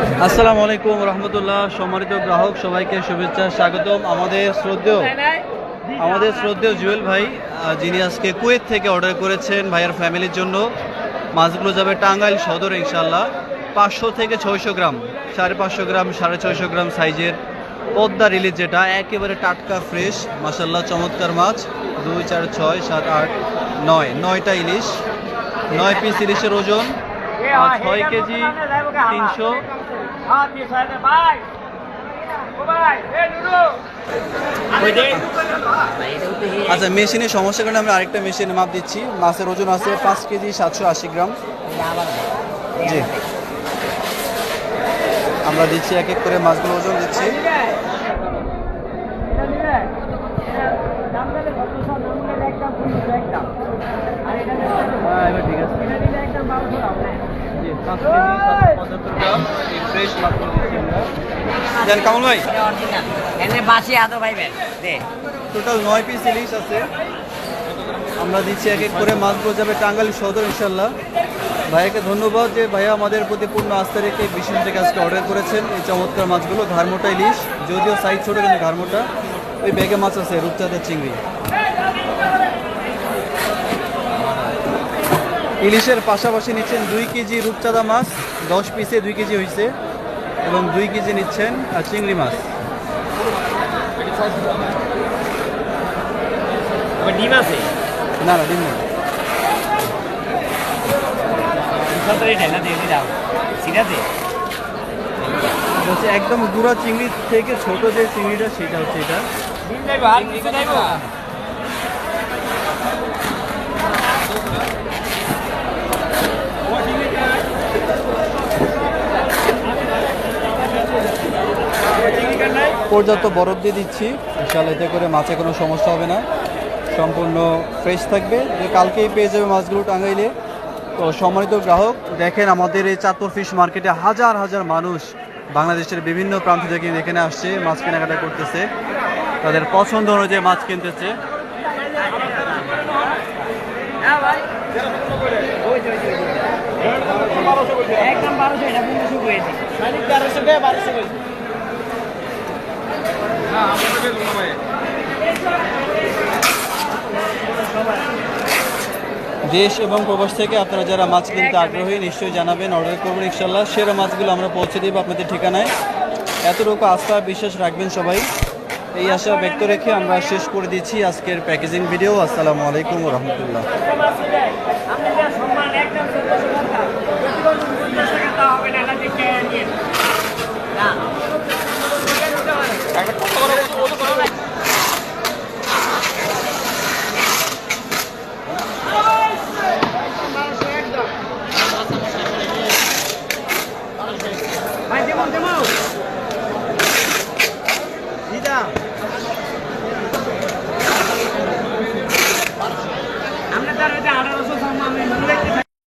আসসালামু আলাইকুম রহমতুল্লাহ। সম্মানিত গ্রাহক, সবাইকে শুভেচ্ছা, স্বাগতম। আমাদের শ্রদ্ধেয় আমাদের শ্রদ্ধেয় জুয়েল ভাই যিনি আজকে কুয়েত থেকে অর্ডার করেছেন ভাইয়ার ফ্যামিলির জন্য। মাছগুলো যাবে টাঙ্গাইল সদর ইনশাল্লাহ পাঁচশো থেকে ছয়শো গ্রাম, সাড়ে পাঁচশো গ্রাম, সাড়ে ছয়শো গ্রাম সাইজের পদ্মা রিলিজ যেটা একেবারে টাটকা ফ্রেশ। মাসাল্লাহ চমৎকার মাছ। দুই, চার, ছয়, সাত, আট, নয়। নয়টা ইলিশ, নয় পিস ইলিশের ওজন। ছয় কেজি তিনশো। আচ্ছা মেশিনের সমস্যার কারণে আমরা আরেকটা মেশিনে মাপ দিচ্ছি। মাছের ওজন আছে পাঁচ কেজি সাতশো আশি গ্রাম। জি। আমরা দিচ্ছি এক এক করে মাছগুলো ওজন দিচ্ছি। হ্যাঁ এবার ঠিক আছে। পঁচাত্তর গ্রাম এই ফ্রেশ জান কামল ভাই। এনে বাসি আদো ভাইবেন দে। টোটাল নয় পিস ইলিশ আছে। আমরা দিচ্ছি এক এক করে মাছগুলো যাবে টাঙ্গাইল সদর ইনশাল্লাহ ভাইয়াকে ধন্যবাদ যে ভাইয়া আমাদের প্রতি পূর্ণ আস্থা রেখে বিশেষ থেকে আজকে অর্ডার করেছেন। এই চমৎকার মাছগুলো ঘাড়মোটা ইলিশ যদিও সাইজ ছোটো কিন্তু ঘাড়মোটা। ওই ব্যাগে মাছ আছে রূপচাঁদের চিংড়ি। ইলিশের পাশাপাশি নিচ্ছেন দুই কেজি রূপচাঁদা মাছ দশ পিসে দুই কেজি হয়েছে এবং দুই কেজি নিচ্ছেন চিংড়ি মাছ। ডিম আছে? না না আছে? হচ্ছে একদম গুঁড়া চিংড়ি থেকে ছোট যে চিংড়িটা সেটা হচ্ছে এটা। ডিম আর কিছু পর্যাপ্ত বরফ দিয়ে দিচ্ছি। বিশাল এতে করে মাছে কোনো সমস্যা হবে না। সম্পূর্ণ ফ্রেশ থাকবে। যে কালকেই পেয়ে যাবে মাছগুলো টাঙ্গাইলে। তো সম্মানিত গ্রাহক দেখেন আমাদের এই চাঁদপুর ফিশ মার্কেটে হাজার হাজার মানুষ বাংলাদেশের বিভিন্ন প্রান্ত থেকে এখানে আসছে মাছ কেনাকাটা করতেছে। তাদের পছন্দ অনুযায়ী মাছ কিনতেছে। একদম বারোশো এটা করেছি দেশ এবং প্রবাস থেকে আপনারা যারা মাছ কিনতে আগ্রহী, নিশ্চয়ই জানাবেন অর্ডার করবেন ইনশাল্লাহ সেরা মাছগুলো আমরা পৌঁছে দেবো আপনাদের ঠিকানায়। এতটুকু আস্থা, বিশ্বাস রাখবেন সবাই। এই আশা ব্যক্ত রেখে আমরা শেষ করে দিচ্ছি আজকের প্যাকেজিং ভিডিও আসসালামু আলাইকুম রহমতুল্লাহ